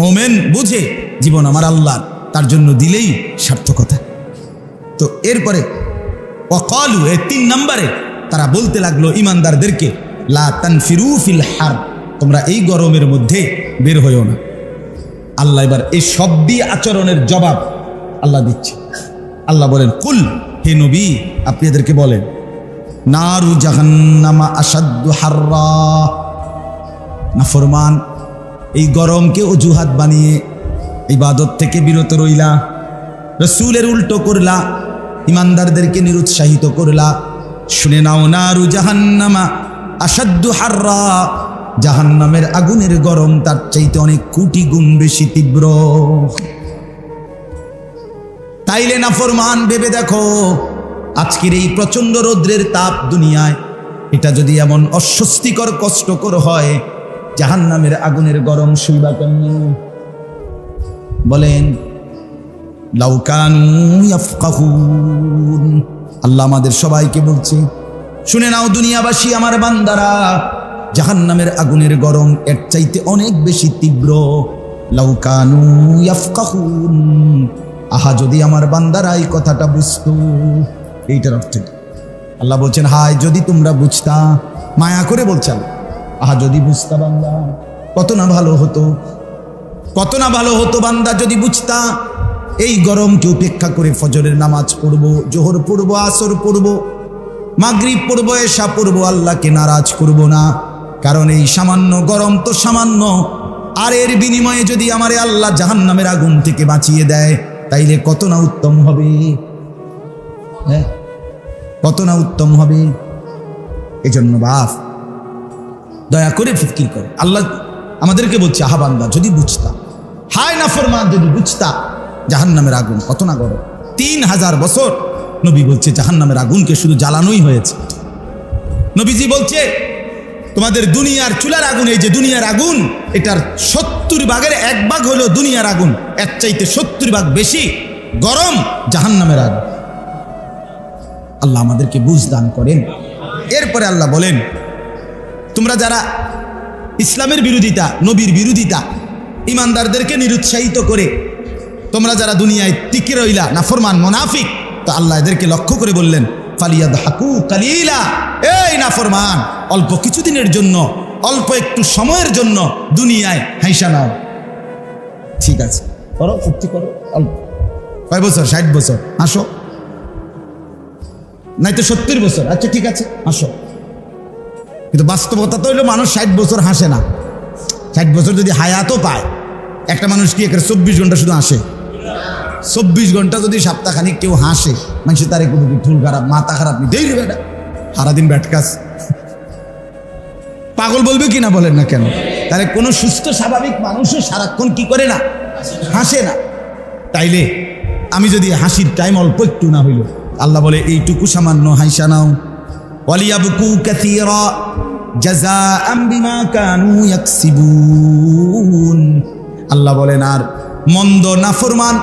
মোমেন বুঝে জীবন আমার আল্লাহ তার জন্য দিলেই সার্থকতা। তো এরপরে অকলু এ তিন নম্বরে তারা বলতে লাগল ইমানদারদেরকে, লা ফিল হার তোমরা এই গরমের মধ্যে বের হইও না। আল্লাহ এবার এই শব্দী আচরণের জবাব আল্লাহ দিচ্ছে। আল্লাহ বলেন, কুল, হে নবী, আপনি এদেরকে বলেন, নারু জাহান্নামা আসাদ্দু হাররা না ফরমান এই গরমকে অজুহাত বানিয়ে ইবাদত থেকে বিরত রইলা, রসুলের উল্টো করলা, ইমানদারদেরকে নিরুৎসাহিত করলা। শুনে নাও, নারু জাহান্নামা আসাদ্দু হাররা। জাহান্নামের আগুনের গরম তার চাইতে অনেক কোটি গুণ বেশি তীব্র। তাইলে না ফরমান ভেবে দেখো, আজকের এই প্রচণ্ড রৌদ্রের তাপ দুনিয়ায়, এটা যদি এমন অস্বস্তিকর, কষ্টকর হয় জাহান্নামের আগুনের গরম শুইবা কেমনি? বলেন আল্লাহ আমাদের সবাইকে বলছে, শুনে নাও দুনিয়াবাসী আমার বান্দারা, জাহান্নামের আগুনের গরম এর চাইতে অনেক বেশি তীব্র। লাউকানু ইয়াফকাহুন। আহা, যদি আমার বান্দারা এই কথাটা বুঝতো, এইটার অর্থ আল্লাহ বলছেন, হায়, যদি তোমরা বুঝতা, মায়া করে বলছেন আহা, যদি বুঝতা বান্দা, কত না ভালো হতো, কত না ভালো হতো বান্দা যদি বুঝতা, এই গরমকে উপেক্ষা করে ফজরের নামাজ পড়ব, জোহর পড়ব, আসর পড়ব, মাগরিব পড়ব এসা পড়ব, আল্লাহকে নারাজ করব না। কারণ এই সামান্য গরম তো সামান্য। আর এর বিনিময়ে যদি আমারে আল্লাহ জাহান্নামের আগুন থেকে বাঁচিয়ে দেয়, তাইলে কত না উত্তম হবে। হ্যাঁ কত না উত্তম হবে। এজন্য বাপ দয়া করে ফিকির করে। আল্লাহ আমাদেরকে বলছে আহাবান্দা যদি বুঝতা। হায় না ফরমান, যদি বুঝতা, জাহান্নামের আগুন কত না গরম। তিন হাজার বছর নবী বলছে, জাহান্নামের আগুনকে শুধু জ্বালানোই হয়েছে। নবীজি বলছে, তোমাদের দুনিয়ার চুলার আগুন, এই যে দুনিয়ার আগুন, এটার সত্তর ভাগের এক ভাগ হলো দুনিয়ার আগুন। এর চাইতে সত্তর ভাগ বেশি গরম জাহান্নামের আগুন। আল্লাহ আমাদেরকে বুঝ দান করেন। এরপরে আল্লাহ বলেন তোমরা যারা ইসলামের বিরোধিতা, নবীর বিরোধিতা, ইমানদারদেরকে নিরুৎসাহিত করে, তোমরা যারা দুনিয়ায় টিকে রইলা, নাফরমান, মোনাফিক, তো আল্লাহ এদেরকে লক্ষ্য করে বললেন ফালিয়াদ হাকু কালিলা। এই নাফরমান, অল্প কিছুদিনের জন্য, অল্প একটু সময়ের জন্য দুনিয়ায় হাইসা নাও। ঠিক আছে, করো, ফুর্তি করো, অল্প। কয় বছর? ষাট বছর। আসো। নাই তো সত্তর বছর। আচ্ছা ঠিক আছে, আসো। কিন্তু বাস্তবতা তো হইল মানুষ ষাট বছর হাসে না। ষাট বছর যদি হায়াতও পায়, একটা মানুষ কি একের চব্বিশ ঘণ্টা শুধু হাসে? চব্বিশ ঘণ্টা যদি সপ্তাহখানিক কেউ হাসে মানুষের তার একটু ঠুল খারাপ, মাথা খারাপ নেই দেই বেটা সারাদিন ব্যাট কাজ। পাগল বলবে কি না বলেন না কেন? তাহলে কোনো সুস্থ, স্বাভাবিক মানুষও সারাক্ষণ কি করে না? হাসে না। তাইলে আমি যদি হাসির টাইম অল্প একটু না হইল, আল্লাহ বলে, এইটুকু সামান্য হাইসা নাও। ওয়ালিয়াবকু কাসীরা। কানু আল্লাহ বলেন, আর মন্দ, নাফরমান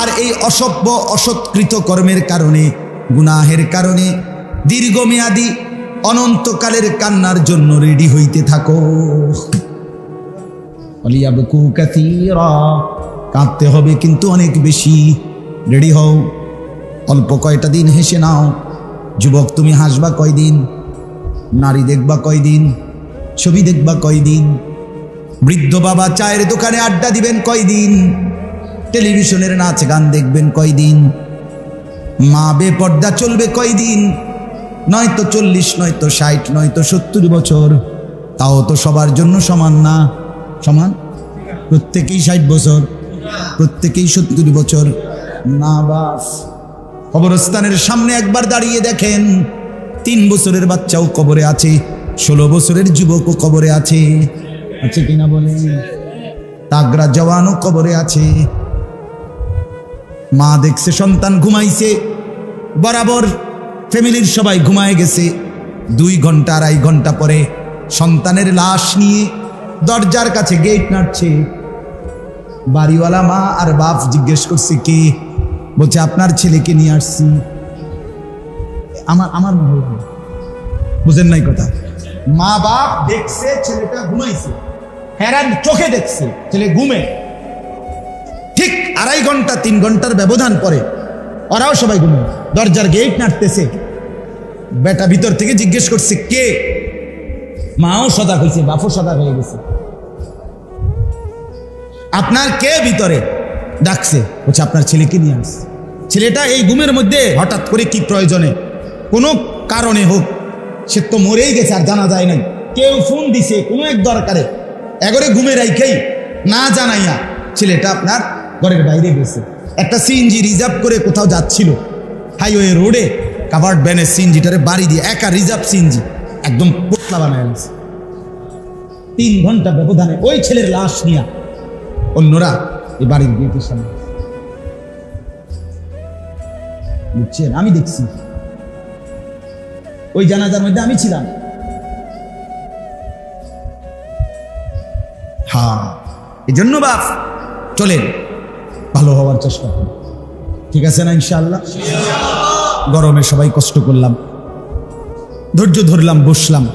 আর এই অসভ্য, অসৎকৃত কর্মের কারণে, গুনাহের কারণে দীর্ঘমেয়াদী, অনন্তকালের কান্নার জন্য রেডি হইতে থাকো। কাঁদতে হবে কিন্তু অনেক বেশি। রেডি হও, অল্প কয়টা দিন হেসে নাও। যুবক, তুমি হাসবা কয়দিন? নারী দেখবা কয়দিন, ছবি দেখবা কয়দিন, বৃদ্ধ বাবা চায়ের দোকানে আড্ডা দিবেন কয়দিন, টেলিভিশনের নাচ গান দেখবেন কয়দিন, মা বেপর্দা চলবে কয়দিন, নয়তো চল্লিশ, নয়তো ষাট, নয়তো সত্তর বছর, তাও তো সবার জন্য সমান না, সমান? প্রত্যেকেই ষাট বছর, প্রত্যেকেই সত্তর বছর, না বাস। কবরস্থানের সামনে একবার দাঁড়িয়ে দেখেন তিন বছরের বাচ্চাও কবরে আছে, ষোলো বছরের যুবকও কবরে আছে। আছে কিনা বলে তাগরা জওয়ানও কবরে আছে। মা দেখছে, সন্তান ঘুমাইছে। বরাবর ফ্যামিলির সবাই ঘুমায় গেছে। দুই ঘণ্টা, আড়াই ঘণ্টা পরে সন্তানের লাশ নিয়ে দরজার কাছে গেট নাড়ছে। বাড়িওয়ালা মা আর বাপ জিজ্ঞেস করছে, কে? বলছে, আপনার ছেলেকে নিয়ে আসছি। আমার আমার মহল বুঝেন নাই কথা? মা বাপ দেখছে, ছেলেটা ঘুমাইছে। হেরান চোখে দেখছে, ছেলে ঘুমে। ঠিক আড়াই ঘণ্টা, তিন ঘণ্টার ব্যবধান পরে ওরাও সবাই ঘুমিয়ে। দরজার গেট নাড়তেছে। বেটা ভিতর থেকে জিজ্ঞেস করছে, কে? মাও সদা হয়েছে, বাপও সদা হয়ে গেছে। আপনার কে ভিতরে? ডাকছে। বলছে, আপনার ছেলেকে নিয়ে আস ছেলেটা এই ঘুমের মধ্যে হঠাৎ করে কি প্রয়োজনে কোনো কারণে হোক, সে তো মরেই গেছে আর জানা যায় নাই। কেউ ফোন দিছে, কোনো এক দরকারে। এগরে ঘুমে রাইখেই না জানাইয়া ছেলেটা আপনার ঘরের বাইরে গেছে। একটা সিএনজি রিজার্ভ করে কোথাও যাচ্ছিল। হাইওয়ে রোডে কাভার্ড ব্যানের সিএনজিটারে বাড়ি দিয়ে একা রিজার্ভ সিএনজি একদম পোতলা বানায় গেছে তিন ঘণ্টা ব্যবধানে ওই ছেলের লাশ নিয়া অন্যরা এই বাড়ির গেটের সামনে। বুঝছেন? আমি দেখছি। ওই জানাজার মধ্যে আমি ছিলাম। হ্যাঁ এই জন্য বাপ, চলেন। ভালো হওয়ার চেষ্টা করুন। ঠিক আছে না, ইনশাআল্লাহ? গরমে সবাই কষ্ট করলাম। ধৈর্য ধরলাম, বসলাম।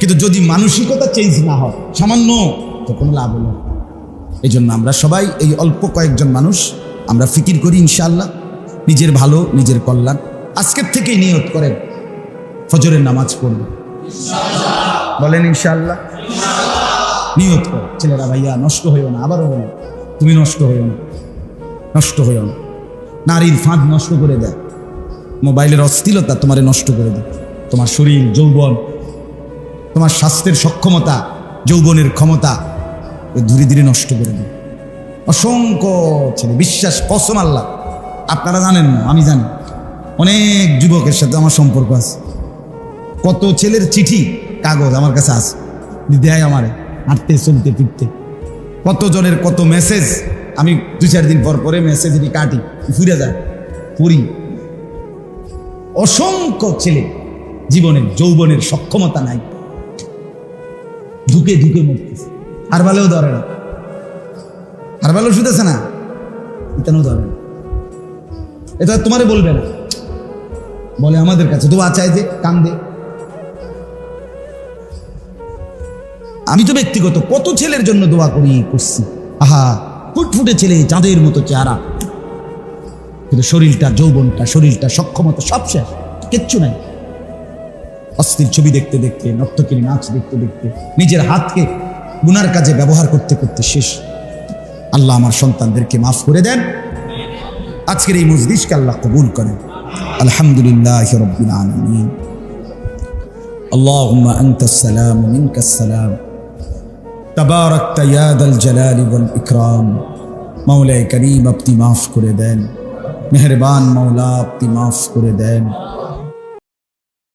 কিন্তু যদি মানসিকতা চেঞ্জ না হয়, সামান্য, তো কোনো লাভ হলো। এই জন্য আমরা সবাই, এই অল্প কয়েকজন মানুষ, আমরা ফিকির করি, ইনশাআল্লাহ। নিজের ভালো, নিজের কল্যাণ। আজকের থেকেই নিয়ত করেন। ফজরের নামাজ পড়ব। বলেন ইনশাল্লাহ নিয়ত কর। ছেলেরা, ভাইয়া, নষ্ট হইও না, আবারও বলো, তুমি নষ্ট হইও না, নষ্ট হইও না। নারীর ফাঁদ নষ্ট করে দেয়। মোবাইলের অস্থিরতা তোমারে নষ্ট করে দেয়। তোমার শরীর, যৌবন, তোমার স্বাস্থ্যের সক্ষমতা, যৌবনের ক্ষমতা ধীরে ধীরে নষ্ট করে দেয়। অসংখ্য ছেলে, বিশ্বাস, কসম আল্লাহ। আপনারা জানেন না, আমি জানি। অনেক যুবকের সাথে আমার সম্পর্ক আছে। কত ছেলের চিঠি? কাগজ আমার কাছে আছে। দেয় আমারে, হাঁটতে, চলতে, ফিরতে। কত জনের কত মেসেজ আমি দু চার দিন পর পরে মেসেজ কাটি ফিরে যায় পড়ি অসংখ্য ছেলে জীবনের, যৌবনের সক্ষমতা নাই। ধুকে ঢুকে মরতেছে। আর ভালেও ধরে না। আর ভালো শুতেছে না। ইতানো ধরে না। এটা তোমারে বলবে না। বলে আমাদের কাছে তো আচায় যে, কান্দে। আমি তো ব্যক্তিগত কত ছেলের জন্য দোয়া করি করছি আহা ফুটফুটে ছেলে চাঁদের মতো চেহারা কিন্তু শরীরটা যৌবনটা শরীরটা সক্ষমতা সব শেষ কিচ্ছু নাই অস্থির ছবি দেখতে দেখতে নর্তকিনী নাচ দেখতে দেখতে নিজের হাতকে গুনার কাজে ব্যবহার করতে করতে শেষ আল্লাহ আমার সন্তানদেরকে মাফ করে দেন আজকের এই মজলিসকে আল্লাহ কবুল করেন আলহামদুলিল্লাহ রব্বিল আলামিন اللهم أنت السلام ومنك السلام তবারকতা ইয়াদ আল জালাল ওয়াল ইকরাম। মাওলায় করিম আপনি মাফ করে দেন। মেহরবান মাওলা আপনি মাফ করে দেন।